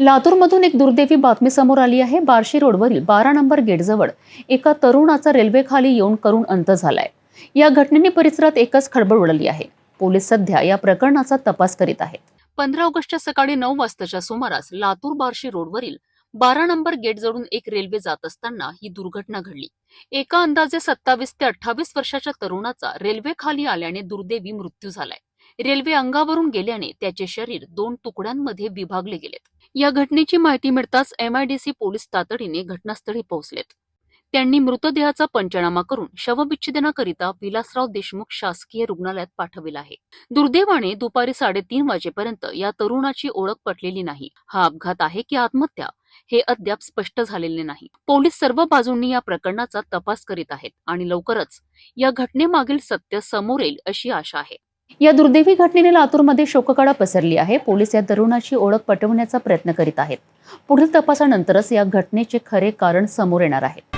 लातूरमधून एक दुर्दैवी बातमी समोर आली आहे. बार्शी रोडवरील बारा नंबर गेटजवळ एका तरुणाचा रेल्वेखाली येऊन करून अंत झालाय. या घटनेने परिसरात एकच खळबळ उडाली आहे. पोलीस सध्या या प्रकरणाचा तपास करीत आहेत. पंधरा ऑगस्टच्या सकाळी नऊ वाजताच्या सुमारास लातूर बार्शी रोडवरील बारा नंबर गेट जवळून एक रेल्वे जात असताना ही दुर्घटना घडली. एका अंदाजे सत्तावीस ते अठ्ठावीस वर्षाच्या तरुणाचा रेल्वे खाली आल्याने दुर्दैवी मृत्यू झालाय. रेल्वे अंगावरून गेल्याने त्याचे शरीर दोन तुकड्यांमध्ये विभागले गेलेत. या घटनेची माहिती मिळताच एमआयडीसी पोलीस तातडीने घटनास्थळी पोहोचलेत. त्यांनी मृतदेहाचा पंचनामा करून शवविच्छेदनाकरिता विलासराव देशमुख शासकीय रुग्णालयात पाठविला आहे. दुर्दैवाने दुपारी साडेतीन वाजेपर्यंत या तरुणाची ओळख पटलेली नाही. हा अपघात आहे की आत्महत्या हे अद्याप स्पष्ट झालेले नाही. पोलीस सर्व बाजूंनी या प्रकरणाचा तपास करीत आहेत आणि लवकरच या घटनेमागील सत्य समोर येईल अशी आशा आहे. या दुर्दैवी घटनेने लातूरमध्ये शोककळा पसरली आहे. पोलीस या तरुणाची ओळख पटवण्याचा प्रयत्न करीत आहेत. पुढील तपासानंतरच या घटनेचे खरे कारण समोर येणार आहे.